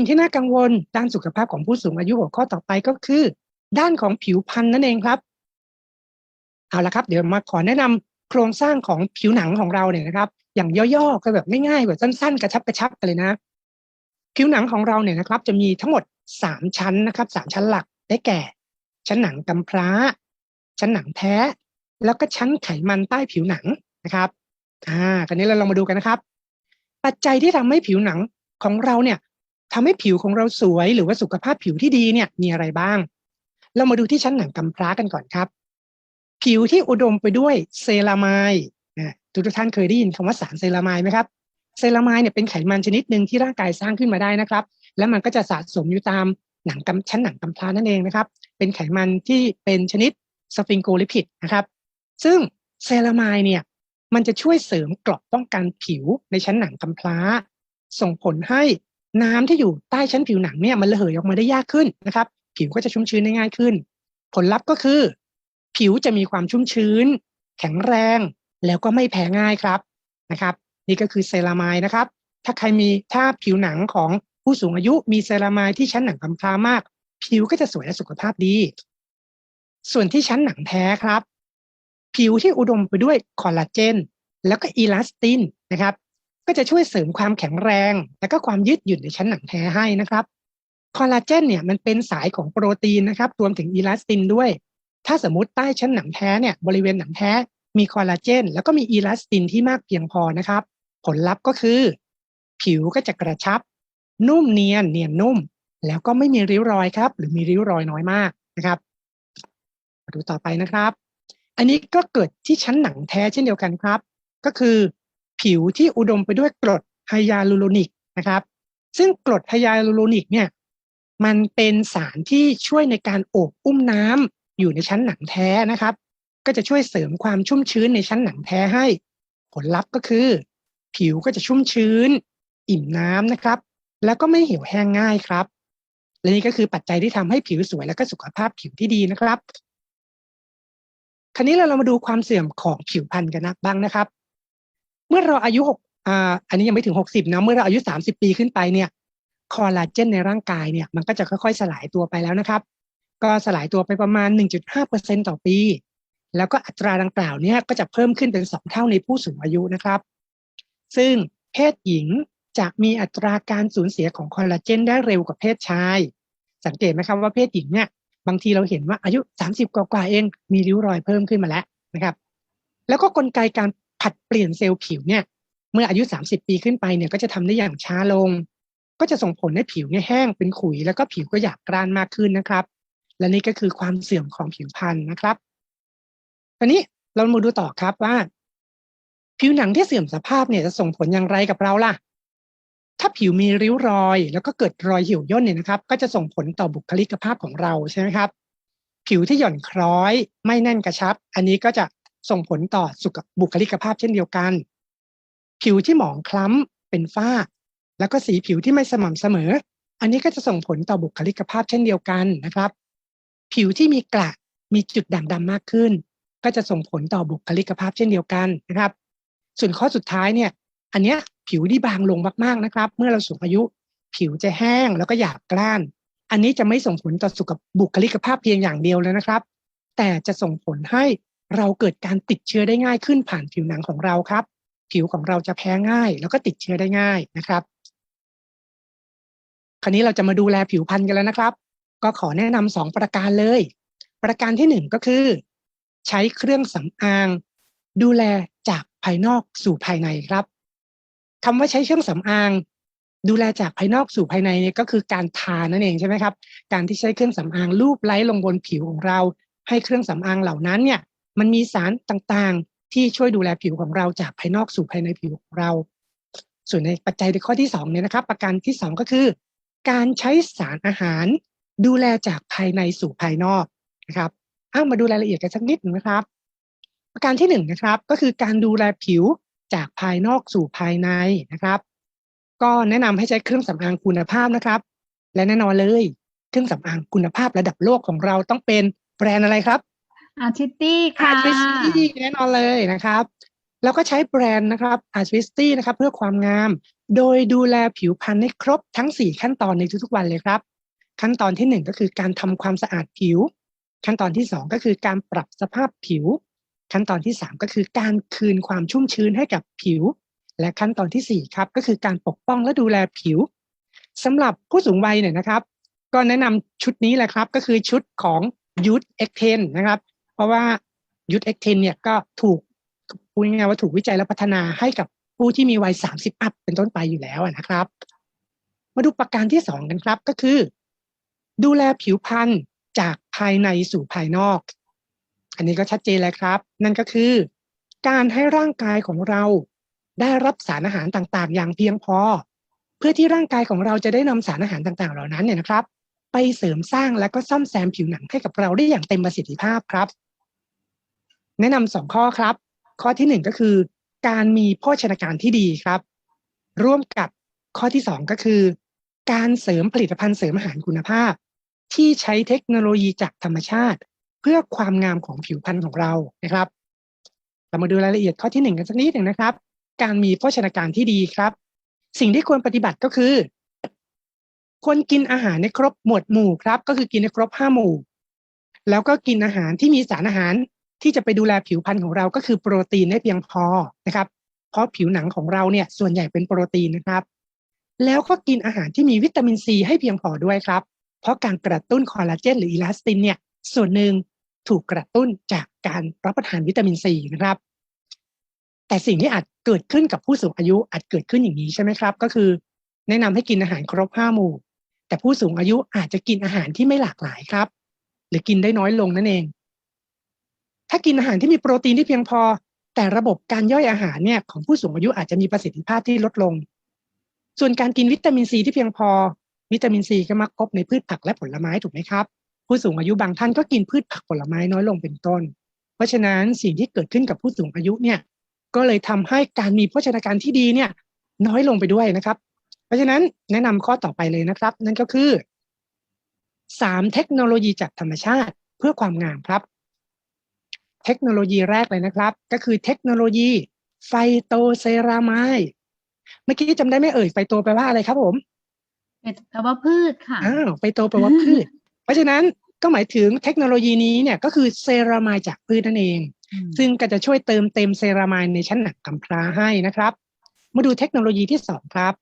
สิ่งที่น่ากังวลด้านสุขภาพของผู้สูงอายุหัวข้อต่อไปก็คือ ด้านของผิวพรรณนั่นเองครับ เอาละครับ เดี๋ยวมาขอแนะนำโครงสร้างของผิวหนังของเราเนี่ยนะครับ อย่างย่อๆก็แบบง่ายๆแบบสั้นๆ กระชับกระชับกันเลยนะ ผิวหนังของเราเนี่ยนะครับ จะมีทั้งหมดสามชั้นนะครับสามชั้นหลักได้แก่ ชั้นหนังกำพร้า ชั้นหนังแท้ แล้วก็ชั้นไขมันใต้ผิวหนังนะครับอ่าคราวนี้เราลองมาดูกันนะครับ ปัจจัยที่ทำให้ผิวหนังของเราเนี่ย ทำให้ผิวของเราสวยหรือว่าสุขภาพผิวที่ดีเนี่ยมีอะไรบ้าง เรามาดูที่ชั้นหนังกำพร้ากันก่อนครับ ผิวที่อุดมไปด้วยเซรามายทุกท่านเคยได้ยินคำว่าสารเซรามายไหมครับ เซรามายเนี่ยเป็นไขมันชนิดหนึ่งที่ร่างกายสร้างขึ้นมาได้นะครับ แล้วมันก็จะสะสมอยู่ตามหนังกำชั้นหนังกำพร้านั่นเองนะครับ เป็นไขมันที่เป็นชนิดสฟิงโกลิพิดนะครับ ซึ่งเซรามายเนี่ยมันจะช่วยเสริมเกราะป้องกันผิวในชั้นหนังกำพร้า ส่งผลให้ น้ำที่อยู่ใต้ชั้นผิวหนังเนี่ยมันระเหยออกมาได้ยากขึ้นนะครับ ผิวก็จะชุ่มชื้นได้ง่ายขึ้น ผลลัพธ์ก็คือ ผิวจะมีความชุ่มชื้น แข็งแรง แล้วก็ไม่แพ้ง่ายครับนะครับ นี่ก็คือเซรามายนะครับ ถ้าใครมีถ้าผิวหนังของผู้สูงอายุมีเซรามายที่ชั้นหนังกำพร้ามาก ผิวก็จะสวยและสุขภาพดี ส่วนที่ชั้นหนังแท้ครับ ผิวที่อุดมไปด้วยคอลลาเจน แล้วก็อีลาสตินนะครับ ก็จะช่วยเสริมความแข็งแรง และก็ความยืดหยุ่นในชั้นหนังแท้ให้นะครับคอลลาเจนเนี่ยมันเป็นสายของโปรตีนนะครับรวมถึงอีลาสตินด้วย ถ้าสมมติใต้ชั้นหนังแท้เนี่ยบริเวณหนังแท้มีคอลลาเจน แล้วก็มีอีลาสตินที่มากเพียงพอนะครับ ผลลัพธ์ก็คือ ผิวก็จะกระชับ นุ่มเนียนเนียนนุ่ม แล้วก็ไม่มีริ้วรอยครับ หรือมีริ้วรอยน้อยมากนะครับมาดูต่อไปนะครับ อันนี้ก็เกิดที่ชั้นหนังแท้เช่นเดียวกันครับ ก็คือ ผิวที่อุดมไปด้วยกรดไฮยาลูโรนิกนะครับ ซึ่งกรดไฮยาลูโรนิกเนี่ยมันเป็นสารที่ช่วยในการโอบอุ้มน้ำอยู่ในชั้นหนังแท้นะครับ ก็จะช่วยเสริมความชุ่มชื้นในชั้นหนังแท้ให้ ผลลัพธ์ก็คือ ผิวก็จะชุ่มชื้น อิ่มน้ำนะครับ แล้วก็ไม่เหี่ยวแห้งง่ายครับ และนี่ก็คือปัจจัยที่ทำให้ผิวสวยและก็สุขภาพผิวที่ดีนะครับ คราวนี้เราเรามาดูความเสื่อมของผิวพรรณกันนะบ้างนะครับ เมื่อเราอายุหกอ่าอันนี้ยังไม่ถึงหกสิบนะเมื่อเราอายุสามสิบปีขึ้นไปเนี่ยคอลลาเจนในร่างกายเนี่ยมันก็จะค่อยๆ สลายตัวไปแล้วนะครับ ก็สลายตัวไปประมาณ 1.5%ต่อปี แล้วก็อัตราดังกล่าวเนี่ยก็จะเพิ่มขึ้นเป็นสองเท่าในผู้สูงอายุนะครับ ซึ่งเพศหญิงจะมีอัตราการสูญเสียของคอลลาเจนได้เร็วกว่าเพศชาย สังเกตไหมครับว่าเพศหญิงเนี่ยบางทีเราเห็นว่าอายุ 30 กว่าๆเองมีริ้วรอยเพิ่มขึ้นมาแล้วนะครับ แล้วก็กลไกการ ผัดเปลี่ยนเซลล์ผิวเนี่ยเมื่ออายุ 30 ปีขึ้นไปเนี่ยก็จะทำได้อย่างช้าลง ก็จะส่งผลให้ผิวเนี่ยแห้งเป็นขุย แล้วก็ผิวก็หยาบกร้านมากขึ้นนะครับ และนี่ก็คือความเสื่อมของผิวพรรณนะครับตอนนี้เรามาดูต่อครับว่า ผิวหนังที่เสื่อมสภาพเนี่ยจะส่งผลอย่างไรกับเราล่ะ ถ้าผิวมีริ้วรอย แล้วก็เกิดรอยหี่ยวย่นเนี่ยนะครับ ก็จะส่งผลต่อบุคลิกภาพของเราใช่ไหมครับ ผิวที่หย่อนคล้อย ไม่แน่นกระชับ อันนี้ก็จะ ส่งผลต่อสุขบุคลิกภาพเช่นเดียวกัน ผิวที่หมองคล้ำเป็นฝ้า แล้วก็สีผิวที่ไม่สม่ำเสมอ อันนี้ก็จะส่งผลต่อบุคลิกภาพเช่นเดียวกันนะครับ ผิวที่มีกระมีจุดด่างดำมากขึ้น ก็จะส่งผลต่อบุคลิกภาพเช่นเดียวกันนะครับ ส่วนข้อสุดท้ายเนี่ย อันเนี้ยผิวที่บางลงมากๆนะครับ เมื่อเราสูงอายุ ผิวจะแห้งแล้วก็หยาบกร้าน อันนี้จะไม่ส่งผลต่อสุขบุคลิกภาพเพียงอย่างเดียวเลยนะครับ แต่จะส่งผลให้ เราเกิดการติดเชื้อได้ง่ายขึ้นผ่านผิวหนังของเราครับ ผิวของเราจะแพ้ง่าย แล้วก็ติดเชื้อได้ง่ายนะครับ คราวนี้เราจะมาดูแลผิวพรรณกันแล้วนะครับ ก็ขอแนะนำสองประการเลย ประการที่หนึ่งก็คือ ใช้เครื่องสำอาง ดูแลจากภายนอกสู่ภายในครับคำว่าใช้เครื่องสำอาง ดูแลจากภายนอกสู่ภายในเนี่ยก็คือการทานั่นเองใช่ไหมครับ การที่ใช้เครื่องสำอางลูบไล้ลงบนผิวของเรา ให้เครื่องสำอางเหล่านั้นเนี่ย มันมีสารต่างๆ ที่ช่วยดูแลผิวของเราจากภายนอกสู่ภายในผิวของเรา ส่วนในปัจจัยในข้อที่สองเนี่ยนะครับ ประการที่สองก็คือ การใช้สารอาหาร ดูแลจากภายในสู่ภายนอกนะครับเอามาดูรายละเอียดกันสักนิดนึงนะครับ ประการที่หนึ่งนะครับก็คือการดูแลผิวจากภายนอกสู่ภายในนะครับ ก็แนะนำให้ใช้เครื่องสำอางคุณภาพนะครับ และแน่นอนเลย เครื่องสำอางคุณภาพระดับโลกของเราต้องเป็นแบรนด์อะไรครับ อาร์ทิตตี้ค่ะอาร์ติสตี้แน่นอนเลยนะครับเราก็ใช้แบรนด์นะครับ a r t i s t y นะครับเพื่อความงาม โดยดูแลผิวพรรณให้ครบทั้ง 4 ขั้นตอนในทุกๆวันเลยครับ ขั้นตอนที่ 1 ก็คือการทำความสะอาดผิว ขั้นตอนที่ 2 ก็คือการปรับสภาพผิว ขั้นตอนที่ 3 ก็คือการคืนความชุ่มชื้นให้กับผิว และขั้นตอนทีสี่4 ครับก็คือการปกป้องและดูแลผิวสำหรับผู้สูงวัยเนี่ยนะครับ ก็แนะนำชุดนี้แหละครับก็คือชุดของ Youth X10 นะครับ ราะว่า Youth X10 เนี่ยก็ถูกพูดง่ายว่าถูกวิจัยและพัฒนาให้กับผู้ที่มีวัย 30 อัพเป็นต้นไปอยู่แล้วนะครับ มาดูประการที่ 2 กันครับก็คือ ดูแลผิวพรรณจากภายในสู่ภายนอก อันนี้ก็ชัดเจนแล้วครับ นั่นก็คือ การให้ร่างกายของเราได้รับสารอาหารต่างๆ อย่างเพียงพอ เพื่อที่ร่างกายของเราจะได้นำสารอาหารต่างๆ เหล่านั้นเนี่ยนะครับ ไปเสริมสร้างและก็ซ่อมแซมผิวหนังให้กับเราได้อย่างเต็มประสิทธิภาพครับ แนะนำสองข้อครับ ข้อที่หนึ่งก็คือ การมีโภชนาการที่ดีครับ ร่วมกับข้อที่สองก็คือ การเสริมผลิตภัณฑ์เสริมอาหารคุณภาพ ที่ใช้เทคโนโลยีจากธรรมชาติ เพื่อความงามของผิวพรรณของเรานะครับเรามาดูรายละเอียดข้อที่หนึ่งกันสักนิดหนึ่งนะครับ การมีโภชนาการที่ดีครับ สิ่งที่ควรปฏิบัติก็คือควรกินอาหารในครบหมวดหมู่ครับ ก็คือกินในครบห้าหมู่ แล้วก็กินอาหารที่มีสารอาหาร ที่จะไปดูแลผิวพรรณของเราก็คือโปรตีนให้เพียงพอนะครับ เพราะผิวหนังของเราเนี่ยส่วนใหญ่เป็นโปรตีนนะครับ แล้วก็กินอาหารที่มีวิตามินซีให้เพียงพอด้วยครับ เพราะการกระตุ้นคอลลาเจนหรืออีลาสตินเนี่ยส่วนหนึ่งถูกกระตุ้นจากการรับประทานวิตามินซีนะครับ แต่สิ่งที่อาจเกิดขึ้นกับผู้สูงอายุอาจเกิดขึ้นอย่างนี้ใช่ไหมครับ ก็คือ แนะนำให้กินอาหารครบห้าหมู่ แต่ผู้สูงอายุอาจจะกินอาหารที่ไม่หลากหลายครับ หรือกินได้น้อยลงนั่นเอง ถ้ากินอาหารที่มีโปรตีนที่เพียงพอ แต่ระบบการย่อยอาหารเนี่ยของผู้สูงอายุอาจจะมีประสิทธิภาพที่ลดลง ส่วนการกินวิตามินซีที่เพียงพอ วิตามินซีก็มักพบในพืชผักและผลไม้ถูกไหมครับ ผู้สูงอายุบางท่านก็กินพืชผักผลไม้น้อยลงเป็นต้น เพราะฉะนั้นสิ่งที่เกิดขึ้นกับผู้สูงอายุเนี่ยก็เลยทำให้การมีโภชนาการที่ดีเนี่ยน้อยลงไปด้วยนะครับ เพราะฉะนั้นแนะนำข้อต่อไปเลยนะครับ นั่นก็คือสามเทคโนโลยีจากธรรมชาติเพื่อความงามครับ เทคโนโลยีแรกเลยนะครับ ก็คือเทคโนโลยีไฟโตเซรามายเมื่อกี้จำได้ไหมเอ่ยไฟโตแปลว่าอะไรครับผมแปลว่าพืชค่ะอ้าวไฟโตแปลว่าพืช เพราะฉะนั้นก็หมายถึงเทคโนโลยีนี้เนี่ยก็คือเซรามายจากพืชนั่นเองอืมซึ่งก็จะช่วยเติมเต็มเซรามายในชั้นหนังกำพร้าให้นะครับ มาดูเทคโนโลยีที่สองครับ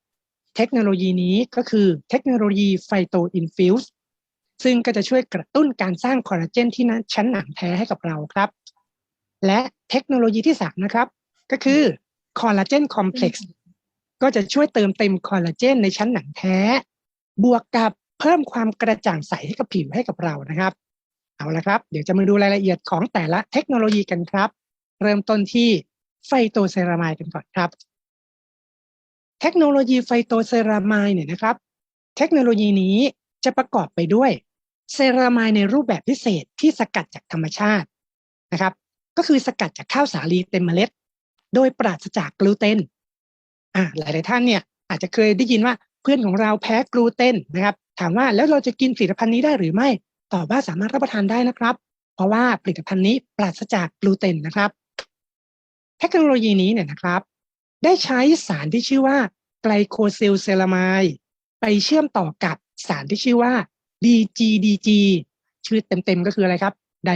เทคโนโลยีนี้ก็คือเทคโนโลยีไฟโตอินฟิวส์ซึ่งก็จะช่วยกระตุ้นการสร้างคอลลาเจนที่ชั้นหนังแท้ให้กับเราครับ และเทคโนโลยีที่สามนะครับ ก็คือคอลลาเจนคอมเพล็กซ์ก็จะช่วยเติมเต็มคอลลาเจนในชั้นหนังแท้ บวกกับเพิ่มความกระจ่างใสให้กับผิวให้กับเรานะครับ เอาละครับ เดี๋ยวจะมาดูรายละเอียดของแต่ละเทคโนโลยีกันครับ เริ่มต้นที่ไฟโตเซรามายกันก่อนครับ เทคโนโลยีไฟโตเซรามายเนี่ยนะครับ เทคโนโลยีนี้จะประกอบไปด้วยเซรามายในรูปแบบพิเศษที่สกัดจากธรรมชาตินะครับ ก็คือสกัดจากข้าวสาลีเต็มเมล็ด โดยปราศจากกลูเตนอ่าหลายๆท่านเนี่ยอาจจะเคยได้ยินว่าเพื่อนของเราแพ้กลูเตนนะครับ ถามว่าแล้วเราจะกินผลิตภัณฑ์นี้ได้หรือไม่ตอบว่าสามารถรับประทานได้นะครับ เพราะว่าผลิตภัณฑ์นี้ปราศจากกลูเตนนะครับ เทคโนโลยีนี้เนี่ยนะครับ ได้ใช้สารที่ชื่อว่าไกลโคซิลเซรามายไปเชื่อมต่อกับสารที่ชื่อว่า DGDG ชื่อเต็มๆก็คืออะไรครับได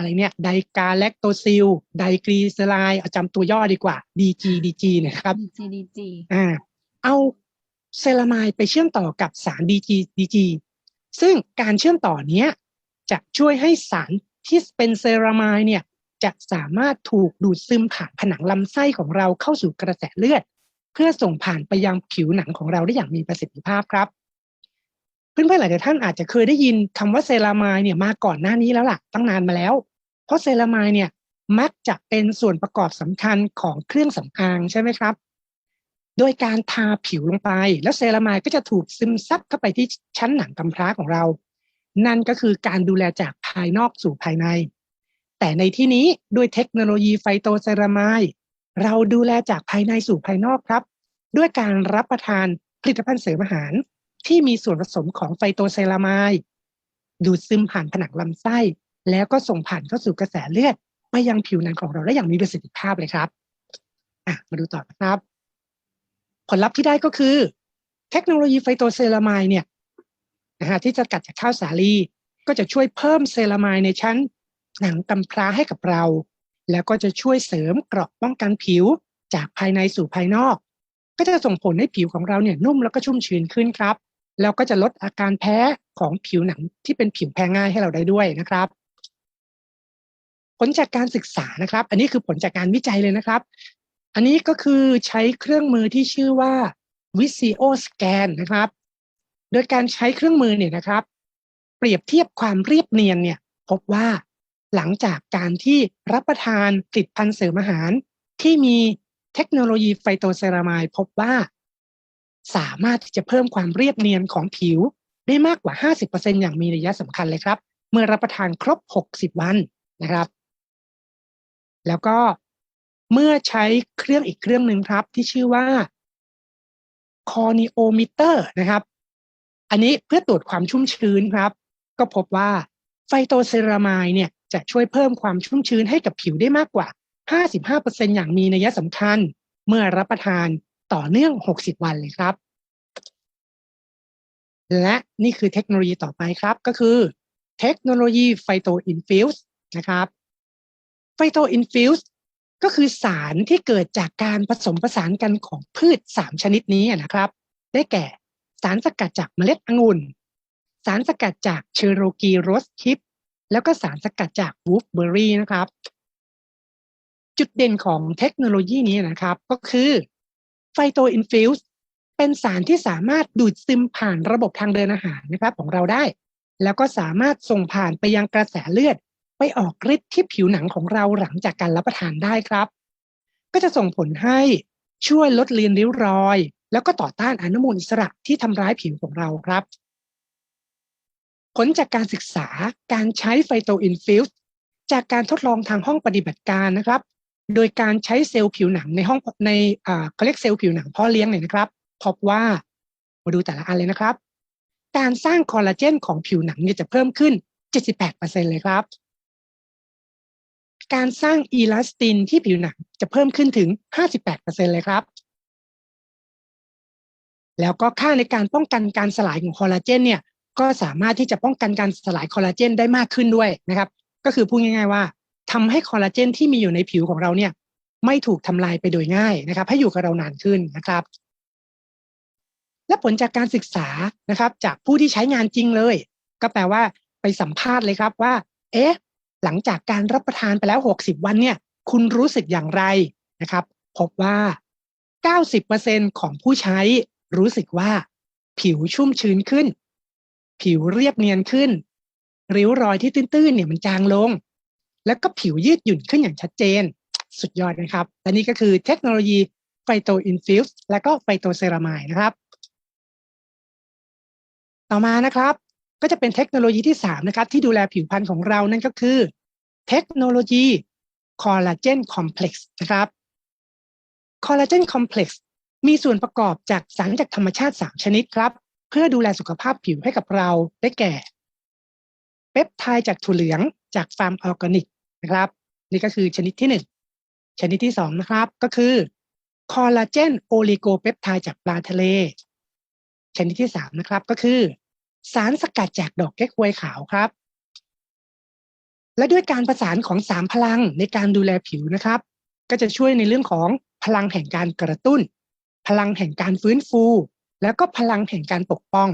อะไรเนี่ยไดกาแลคโตซิลไดกรีเซไลน์เอาจำตัวย่อดีกว่า DGDG เนะครับ GDG อ่าเอาเซรามายไปเชื่อมต่อกับสาร DGDG ซึ่งการเชื่อมต่อเนี้ยจะช่วยให้สารที่เป็นเซรามายเนี่ยจะสามารถถูกดูดซึมผ่านผนังลำไส้ของเราเข้าสู่กระแสเลือด เพื่อส่งผ่านไปยังผิวหนังของเราได้อย่างมีประสิทธิภาพครับ เพื่อนๆหลายท่านอาจจะเคยได้ยินคำว่าเซรามายเนี่ยมาก่อนหน้านี้แล้วล่ะตั้งนานมาแล้ว เพราะเซรามายเนี่ยมักจะเป็นส่วนประกอบสำคัญของเครื่องสำอางใช่ไหมครับ โดยการทาผิวลงไป แล้วเซรามายก็จะถูกซึมซับเข้าไปที่ชั้นหนังกำพร้าของเรา นั่นก็คือการดูแลจากภายนอกสู่ภายใน แต่ในที่นี้ด้วยเทคโนโลยีไฟโตเซรามายเราดูแลจากภายในสู่ภายนอกครับ ด้วยการรับประทานผลิตภัณฑ์เสริมอาหาร ที่มีส่วนผสมของไฟโตเซรามายดูดซึมผ่านผนังลำไส้ แล้วก็ส่งผ่านเข้าสู่กระแสเลือดไปยังผิวหนังของเราได้อย่างมีประสิทธิภาพเลยครับอะมาดูต่อนะครับ ผลลัพธ์ที่ได้ก็คือ เทคโนโลยีไฟโตเซรามายเนี่ยนะฮะที่จะกัดจากข้าวสาลีก็จะช่วยเพิ่มเซรามายในชั้นหนังกำพร้าให้กับเรา แล้วก็จะช่วยเสริมเกราะป้องกันผิวจากภายในสู่ภายนอก ก็จะส่งผลให้ผิวของเราเนี่ยนุ่มแล้วก็ชุ่มชื้นขึ้นครับ แล้วก็จะลดอาการแพ้ของผิวหนังที่เป็นผิวแพ้ง่ายให้เราได้ด้วยนะครับ ผลจากการศึกษานะครับ อันนี้คือผลจากการวิจัยเลยนะครับ อันนี้ก็คือใช้เครื่องมือที่ชื่อว่า Visio Scan นะครับ โดยการใช้เครื่องมือเนี่ยนะครับ เปรียบเทียบความเรียบเนียนเนี่ยพบว่าหลังจากการที่รับประทานผลิตภัณฑ์เสริมอาหาร ที่มีเทคโนโลยีไฟโตเซรามายพบว่า สามารถที่จะเพิ่มความเรียบเนียนของผิวได้มากกว่า 50%อย่างมีนัยสำคัญเลยครับ เมื่อรับประทานครบ 60 วันนะครับ แล้วก็เมื่อใช้เครื่องอีกเครื่องหนึ่งครับ ที่ชื่อว่า corneometer นะครับ อันนี้เพื่อตรวจความชุ่มชื้นครับ ก็พบว่าไฟโตเซรามายเนี่ยจะช่วยเพิ่มความชุ่มชื้นให้กับผิวได้มากกว่า 55%อย่างมีนัยสำคัญ เมื่อรับประทานต่อเนื่อง 60 วันเลยครับ และนี่คือเทคโนโลยีต่อไปครับ ก็คือเทคโนโลยีไฟโตอินฟิวส์นะครับ ไฟโตอินฟิวส์ก็คือสารที่เกิดจากการผสมผสานกันของพืช 3 ชนิดนี้นะครับ ได้แก่สารสกัดจากเมล็ดองุ่น สารสกัดจากเชอโรกีโรสคิป แล้วก็สารสกัดจากวูฟเบอร์รี่นะครับ จุดเด่นของเทคโนโลยีนี้นะครับ ก็คือไฟโตอินฟิวส์เป็นสารที่สามารถดูดซึมผ่านระบบทางเดินอาหารนะครับของเราได้ แล้วก็สามารถส่งผ่านไปยังกระแสเลือด ไปออกฤทธิ์ที่ผิวหนังของเราหลังจากการรับประทานได้ครับ ก็จะส่งผลให้ช่วยลดเลือนริ้วรอย แล้วก็ต่อต้านอนุมูลอิสระที่ทำร้ายผิวของเราครับ ผลจากการศึกษาการใช้ไฟโตอินฟิวส์จากการทดลองทางห้องปฏิบัติการนะครับ โดยการใช้เซลล์ผิวหนังในห้องในอ่าเขาเรียกเซลล์ผิวหนังพ่อเลี้ยงเนี่ยนะครับ พบว่ามาดูแต่ละอันเลยนะครับ การสร้างคอลลาเจนของผิวหนังเนี่ยจะเพิ่มขึ้น 78%เลยครับ การสร้างอีลาสตินที่ผิวหนังจะเพิ่มขึ้นถึง 58%เลยครับ แล้วก็ค่าในการป้องกันการสลายของคอลลาเจนเนี่ยก็สามารถที่จะป้องกันการสลายคอลลาเจนได้มากขึ้นด้วยนะครับ ก็คือพูดง่ายๆว่าทำให้คอลลาเจนที่มีอยู่ในผิวของเราเนี่ยไม่ถูกทำลายไปโดยง่ายนะครับ ให้อยู่กับเรานานขึ้นนะครับ และผลจากการศึกษานะครับ จากผู้ที่ใช้งานจริงเลย ก็แปลว่าไปสัมภาษณ์เลยครับว่า เอ๊ะ หลังจากการรับประทานไปแล้ว 60 วันเนี่ย คุณรู้สึกอย่างไรนะครับ พบว่า 90%ของผู้ใช้รู้สึกว่า ผิวชุ่มชื้นขึ้น ผิวเรียบเนียนขึ้น ริ้วรอยที่ตื้นๆเนี่ยมันจางลง แล้วก็ผิวยืดหยุ่นขึ้นอย่างชัดเจน สุดยอดนะครับ และนี่ก็คือเทคโนโลยีไฟโตอินฟิวส์และก็ไฟโตเซรามายนะครับ ต่อมานะครับ ก็จะเป็นเทคโนโลยีที่3นะครับที่ดูแลผิวพรรณของเรานั่นก็คือ เทคโนโลยีคอลลาเจนคอมเพล็กซ์นะครับคอลลาเจนคอมเพล็กซ์มีส่วนประกอบจากสารจากธรรมชาติ 3 ชนิดครับ เพื่อดูแลสุขภาพผิวให้กับเราได้แก่เปปไทด์จากถั่วเหลืองจากฟาร์มออร์แกนิกนะครับ นี่ก็คือชนิดที่ 1 ชนิดที่ 2 นะครับ ก็คือคอลลาเจนโอลิโกเปปไทด์จากปลาทะเล ชนิดที่ 3 นะครับก็คือ สารสกัดจากดอกแก้ควยขาวครับ และด้วยการประสานของ3พลังในการดูแลผิวนะครับ ก็จะช่วยในเรื่องของพลังแห่งการกระตุ้น พลังแห่งการฟื้นฟู แล้วก็พลังแห่งการปกป้อง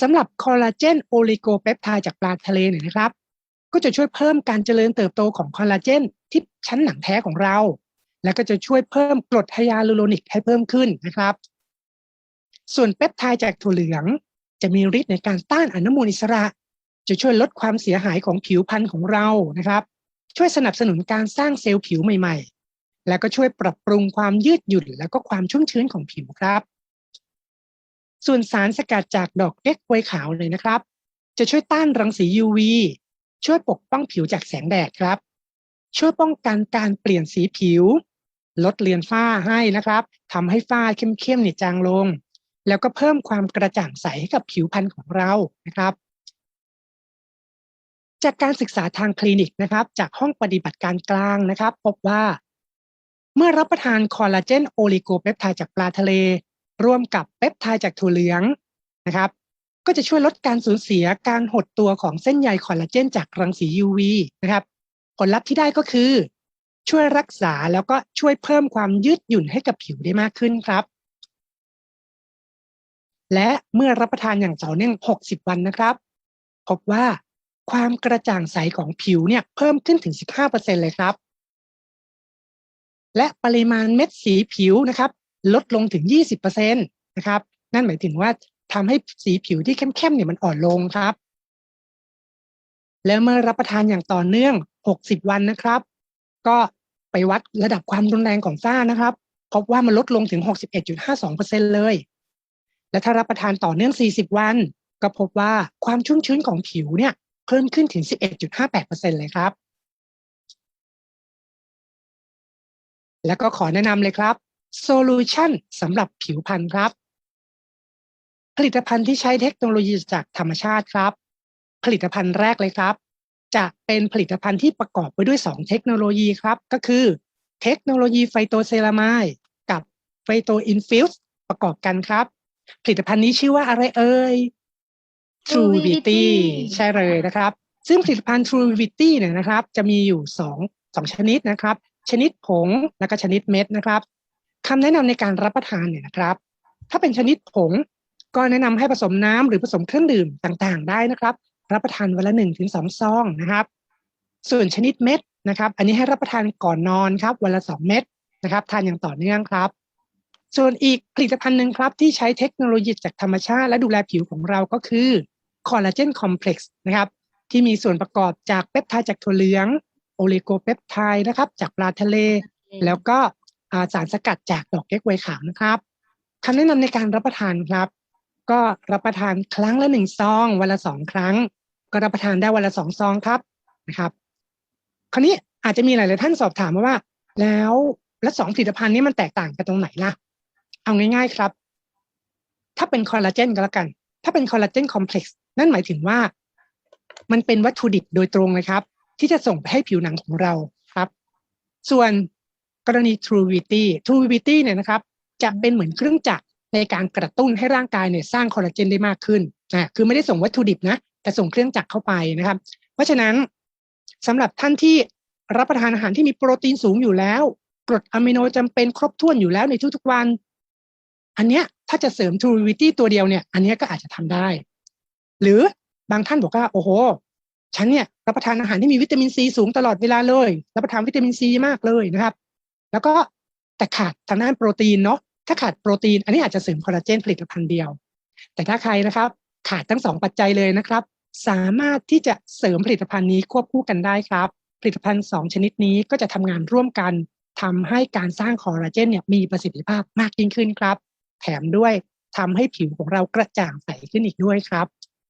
สำหรับคอลลาเจนโอลิโกเปปไทด์จากปลาทะเลเนี่ยนะครับ ก็จะช่วยเพิ่มการเจริญเติบโตของคอลลาเจนที่ชั้นหนังแท้ของเรา แล้วก็จะช่วยเพิ่มกรดไฮยาลูโรนิกให้เพิ่มขึ้นนะครับ ส่วนเปปไทด์จากถั่วเหลือง จะมีฤทธิ์ในการต้านอนุมูลอิสระ จะช่วยลดความเสียหายของผิวพรรณของเรานะครับ ช่วยสนับสนุนการสร้างเซลล์ผิวใหม่ ๆ แล้วก็ช่วยปรับปรุงความยืดหยุ่น แล้วก็ความชุ่มชื้นของผิวครับ ส่วนสารสกัดจากดอกเก๊กฮวยขาวเลยนะครับ จะช่วยต้านรังสี UV ช่วยปกป้องผิวจากแสงแดดครับ ช่วยป้องกันการเปลี่ยนสีผิว ลดเลือนฝ้าให้นะครับทำให้ฝ้าเข้มๆเนี่ยจางลง แล้วก็เพิ่มความกระจ่างใสให้กับผิวพรรณของเรานะครับ จากการศึกษาทางคลินิกนะครับ จากห้องปฏิบัติการกลางนะครับ พบว่า เมื่อรับประทานคอลลาเจนโอลิโกเปปไทด์จากปลาทะเล ร่วมกับเปปไทด์จากถั่วเหลืองนะครับ ก็จะช่วยลดการสูญเสียการหดตัวของเส้นใยคอลลาเจน จากรังสี UV นะครับ ผลลัพธ์ที่ได้ก็คือ ช่วยรักษาแล้วก็ช่วยเพิ่มความยืดหยุ่นให้กับผิวได้มากขึ้นครับ และเมื่อรับประทานอย่างต่อเนื่อง 60 วันนะครับ พบว่าความกระจ่างใสของผิวเนี่ยเพิ่มขึ้นถึง 15%เลยครับ และปริมาณเม็ดสีผิวนะครับ ลดลงถึง 20%นะครับ นั่นหมายถึงว่าทำให้สีผิวที่เข้มๆเนี่ยมันอ่อนลงครับ แล้วเมื่อรับประทานอย่างต่อเนื่อง 60 วันนะครับ ก็ไปวัดระดับความรุนแรงของฝ้านะครับ พบว่ามันลดลงถึง 61.52%เลย และถ้ารับประทานต่อเนื่อง 40 วัน ก็พบว่าความชุ่มชื้นของผิวเนี่ยเพิ่มขึ้นถึง 11.58%เลยครับ แล้วก็ขอแนะนำเลยครับโซลูชันสำหรับผิวพรรณครับ ผลิตภัณฑ์ที่ใช้เทคโนโลยีจากธรรมชาติครับ ผลิตภัณฑ์แรกเลยครับ จะเป็นผลิตภัณฑ์ที่ประกอบไปด้วย 2 เทคโนโลยีครับ ก็คือ เทคโนโลยีไฟโตเซรามายกับไฟโตอินฟิวส์ประกอบกันครับ ผลิตภัณฑ์นี้ชื่อว่าอะไรเอ่ย True Vivity ใช่เลยนะครับ ซึ่งผลิตภัณฑ์ True Vivity เนี่ยนะครับ จะมีอยู่สองสองชนิดนะครับ ชนิดผงและก็ชนิดเม็ดนะครับคำแนะนำในการรับประทานเนี่ยนะครับ ถ้าเป็นชนิดผงก็แนะนำให้ผสมน้ำหรือผสมเครื่องดื่มต่างๆ ได้นะครับ รับประทานวันละหนึ่งถึงสองซองนะครับ ส่วนชนิดเม็ดนะครับ อันนี้ให้รับประทานก่อนนอนครับ วันละสองเม็ดนะครับ ทานอย่างต่อเนื่องครับ ส่วนอีกผลิตภัณฑ์หนึ่งครับ ที่ใช้เทคโนโลยีจากธรรมชาติและดูแลผิวของเราก็คือคอลลาเจนคอมเพล็กซ์นะครับที่มีส่วนประกอบจากเปปไทด์จากถั่วเหลืองโอลิโกเปปไทด์นะครับจากปลาทะเล แล้วก็อ่าสารสกัดจากดอกเก๊กไวยขาวนะครับคำแนะนำในการรับประทานครับ ก็รับประทานครั้งละหนึ่งซอง วันละสองครั้ง ก็รับประทานได้วันละสองซองครับนะครับ คราวนี้อาจจะมีหลาย ๆ ท่านสอบถามมาว่า แล้วและสองผลิตภัณฑ์นี้มันแตกต่างกันตรงไหนล่ะ เอาง่ายๆครับ ถ้าเป็นคอลลาเจนก็แล้วกัน ถ้าเป็นคอลลาเจนคอมเพล็กซ์นั่นหมายถึงว่า มันเป็นวัตถุดิบโดยตรงเลยครับ ที่จะส่งไปให้ผิวหนังของเราครับ ส่วนกรณี True Vivity True Vivity เนี่ยนะครับ จะเป็นเหมือนเครื่องจักรในการกระตุ้นให้ร่างกายเนี่ยสร้างคอลลาเจนได้มากขึ้นนะคือไม่ได้ส่งวัตถุดิบนะ แต่ส่งเครื่องจักรเข้าไปนะครับ เพราะฉะนั้นสำหรับท่านที่รับประทานอาหารที่มีโปรตีนสูงอยู่แล้ว กรดอะมิโนจำเป็นครบถ้วนอยู่แล้วในทุกๆวัน อันเนี้ยถ้าจะเสริม t r u e v i t y ตัวเดียวเนี่ย อันเนี้ยก็อาจจะทำได้ หรือบางท่านบอกว่าโอ้โห ฉันเนี่ยรับประทานอาหารที่มีวิตามินซีสูงตลอดเวลาเลยรับประทานวิตามินซีมากเลยนะครับ แล้วก็แต่ขาดทางด้านโปรตีนเนาะถ้าขาดโปรตีน อันนี้อาจจะเสริมคอลลาเจนผลิตภัณฑ์เดียว แต่ถ้าใครนะครับ ขาดทั้งสองปัจจัยเลยนะครับ สามารถที่จะเสริมผลิตภัณฑ์นี้ควบคู่กันได้ครับ ผลิตภัณฑ์สองชนิดนี้ก็จะทำงานร่วมกันทำให้การสร้างคอลลาเจนเนี่ยมีประสิทธิภาพมากยิ่งขึ้นครับ แถมด้วยทำให้ผิวของเรากระจ่างใสขึ้นอีกด้วยครับ